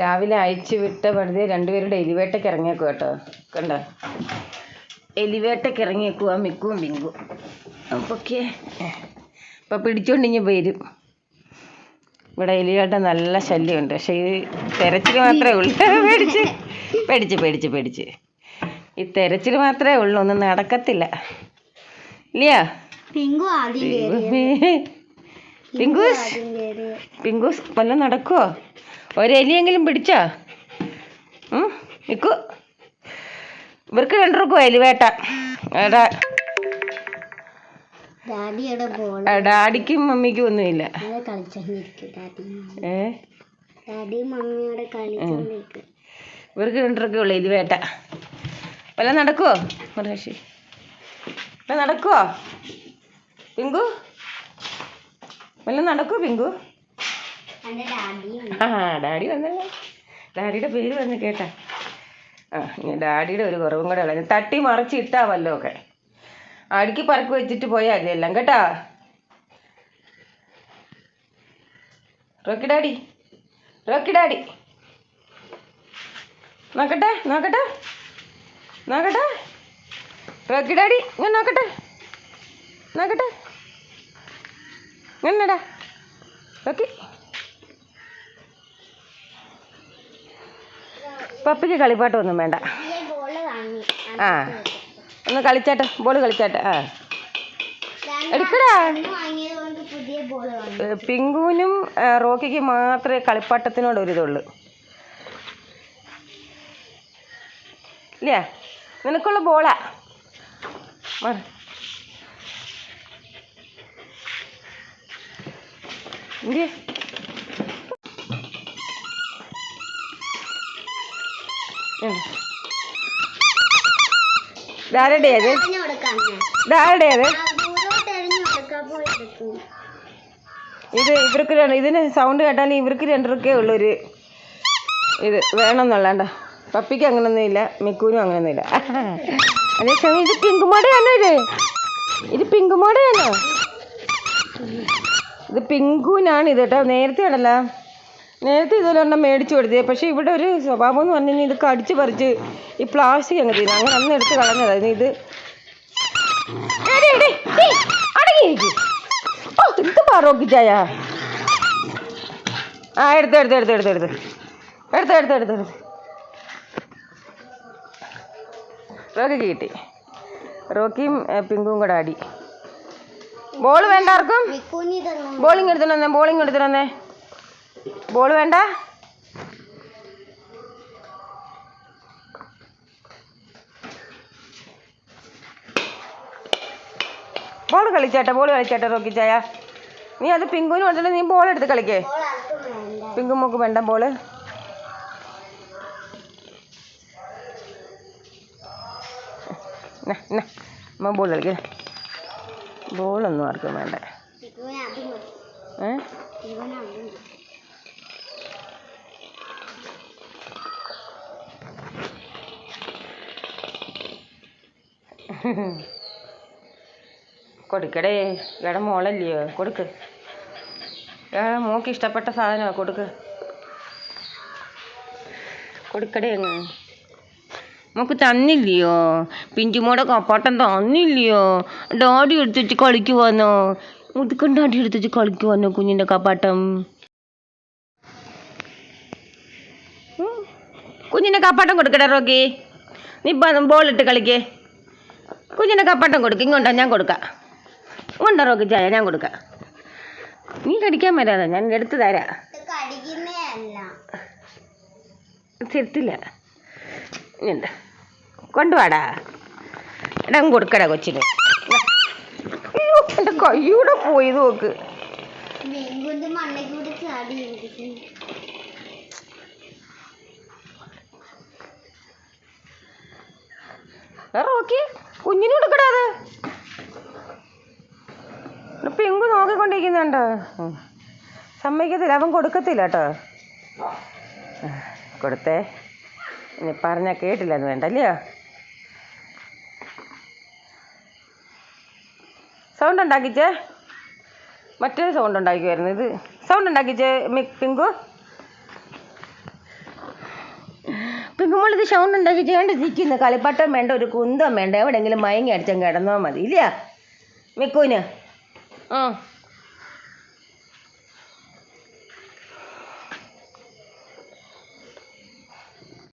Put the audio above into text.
രാവിലെ അയച്ചു വിട്ട വെറുതെ രണ്ടുപേരും എലിവേട്ടയ്ക്ക് ഇറങ്ങിയേക്കും കേട്ടോ. കണ്ട? എലിവേട്ടയ്ക്ക് ഇറങ്ങിയേക്കുക മിക്കും ബിങ്കും. അപ്പോൾ ഓക്കെ അപ്പോൾ പിടിച്ചോണ്ട് ഇനി വരും. ഇവിടെ എലിവേട്ട നല്ല ശല്യമുണ്ട്. പക്ഷേ ഈ തെരച്ചിൽ മാത്രമേ ഉള്ളൂ. പേടിച്ച് പേടിച്ച് പേടിച്ച് പേടിച്ച്. ഈ തെരച്ചിൽ മാത്രമേ ഉള്ളൂ. ഒന്നും നടക്കത്തില്ല. ഇല്ലയോ. പിങ്കൂസ് പിങ്കൂസ് വല്ലതും നടക്കുവോ? ഒരലിയെങ്കിലും പിടിച്ചോ? നിൽക്കൂ ഇവർക്ക് രണ്ടുപേർക്കും എലി വേട്ട ഡാഡിക്കും മമ്മിക്കും ഒന്നുമില്ല. ഇവർക്ക് രണ്ടൊക്കെ ഉള്ളു ഇത് വേട്ട വല്ല നടക്കുവോ മൃഷി വല്ല നടക്കുവോ പിങ്കു? വല്ല നടക്കുവോ പിങ്കു? ആ ഡാഡി വന്നല്ലോ. ഡാഡിയുടെ പേര് വന്ന് കേട്ടാ. ആ ഇനി ഡാഡിയുടെ ഒരു കുറവും കൂടെ ഉള്ളത്. തട്ടി മറിച്ച് ഇട്ടാ വല്ലോ ഒക്കെ അടുക്കി പറക്കി വെച്ചിട്ട് പോയാൽ മതി എല്ലാം കേട്ടാ? Rocky daddy Rocky daddy. നോക്കട്ടെ നോക്കട്ടെ നോക്കട്ടെ. റോക്കി ഡാഡി ഞാൻ നോക്കട്ടെ നോക്കട്ടെ. ഇങ്ങനെടാ റോക്കി. പപ്പിക്ക് കളിപ്പാട്ടൊന്നും വേണ്ട. ആ. ഒന്ന് കളിച്ചാട്ടെ ബോൾ കളിച്ചാട്ടെ ആ. എടുക്കടാ. പിങ്കുവിനും റോക്കിക്ക് മാത്രമേ കളിപ്പാട്ടത്തിനോട് ഒരിതുള്ളു. ഇല്ലേ? നിനക്കുള്ള ബോളാ ഇല്ലേ ഇത്? ഇവർക്ക് ഇതിന് സൗണ്ട് കേട്ടാൽ ഇവർക്ക് രണ്ടരക്കേ ഉള്ളൊരു ഇത് വേണമെന്നുള്ളണ്ട പപ്പിക്ക് അങ്ങനൊന്നും ഇല്ല മിക്കൂനും അങ്ങനൊന്നും ഇല്ല. അതേസമയം ഇത് പിങ്കുമോടെയാണോ ഇത്? ഇത് പിങ്കുമോടെയാണോ ഇത് പിങ്കൂനാണ് ഇത് കേട്ടോ നേരത്തെ ആണല്ലോ നേരത്തെ ഇതൊരെണ്ണം മേടിച്ചു കൊടുത്തത് പക്ഷേ ഇവിടെ ഒരു സ്വഭാവം എന്ന് പറഞ്ഞു കഴിഞ്ഞാൽ ഇത് കടിച്ച് പറിച്ച് ഈ പ്ലാസ്റ്റിക് അങ്ങ് തീരും അങ്ങനെ അന്ന് എടുത്ത് കളഞ്ഞതാണ് ഇത്. ഓ എന്ത് പാറോക്കി ചായ? ആ എടുത്ത് എടുത്ത് എടുത്ത് എടുത്ത് എടുത്ത്. എടുത്ത് എടുത്ത് എടുത്ത് എടുത്ത്. റോക്കിക്ക് കിട്ടി. റോക്കിയും പിങ്കും കൂടെ ആടി ബോൾ വേണ്ട ആർക്കും? ബോളിംഗ് എടുത്തിട്ട് വന്നേ ബോളിംഗ് എടുത്തിട്ട് വന്നേ. ബോൾ വേണ്ട? ബോൾ കളിച്ചേട്ടെ ബോൾ കളിച്ചേട്ടെ റോക്കിച്ചായ. ചായ നീ അത് പിങ്കുവിന് കൊടുത്തിട്ട് നീ ബോൾ എടുത്ത് കളിക്കേ. പിങ്കു മോക്ക് വേണ്ട ബോൾ. അമ്മ ബോൾ കളിക്കേ. ബോളൊന്നും ആർക്കും വേണ്ട. ഏ മിക്കൂന് അത് മതി കൊടുക്കടേ. ഇവിടെ മോളല്ലയോ കൊടുക്ക്. ഇവിടെ മോക്ക് ഇഷ്ടപ്പെട്ട സാധനമാണ് കൊടുക്ക്. കൊടുക്കടേ മോക്ക് തന്നില്ലയോ? പിഞ്ചുമോടെ കപ്പാട്ടം തന്നില്ലയോ? ഡാഡി എടുത്തിട്ട് കളിക്കുവാന്നോ മുതുക്കൻ ഡാഡി എടുത്തിട്ട് കളിക്കുവാന്നോ കുഞ്ഞിന്റെ കപ്പാട്ടം. കുഞ്ഞിന്റെ കപ്പാട്ടം കൊടുക്കട്ടെ റോക്കി. നീ ബോൾ ഇട്ട് കളിക്കേ. കുഞ്ഞിന്റെ കപ്പട്ടം കൊടുക്കും ഇങ്ങോട്ടാ ഞാൻ കൊടുക്കാം. ഉണ്ടോ റോക്കി ചായ? ഞാൻ കൊടുക്കാം. നീ കടിക്കാൻ വരാതെ ഞാൻ എടുത്തു തരാം. തരത്തില്ല. കൊണ്ടുവാടാ. എടാ കൊടുക്കടാ കൊച്ചിന്. അയ്യോ എന്റെ കയ്യൂടെ പോയി നോക്ക്. മിങ്കുന്റെ കുഞ്ഞിന് കൊടുക്കടാ അത് ഇവിടെ നോക്കിക്കൊണ്ടിരിക്കുന്നുണ്ട്. സമ്മതിക്കത്തില്ല അവൻ കൊടുക്കത്തില്ല കേട്ടോ. കൊടുത്തേ. ഇനി പറഞ്ഞാൽ കേട്ടില്ല അത് വേണ്ട അല്ലയോ? സൗണ്ട് ഉണ്ടാക്കിച്ചേ? മറ്റൊരു സൗണ്ട് ഉണ്ടാക്കുമായിരുന്നു ഇത്. Sound ഉണ്ടാക്കിച്ചേ pink? പിങ്കുമ്പോൾ ഇത് സൗണ്ട് ഉണ്ടാക്കി ചെയ്യേണ്ട നിൽക്കുന്നു കളിപ്പാട്ടം വേണ്ട ഒരു കുന്തം വേണ്ട. എവിടെയെങ്കിലും മയങ്ങി അടിച്ചാൽ കിടന്നാൽ മതി. ഇല്ല? വെക്കൂന്. ആ.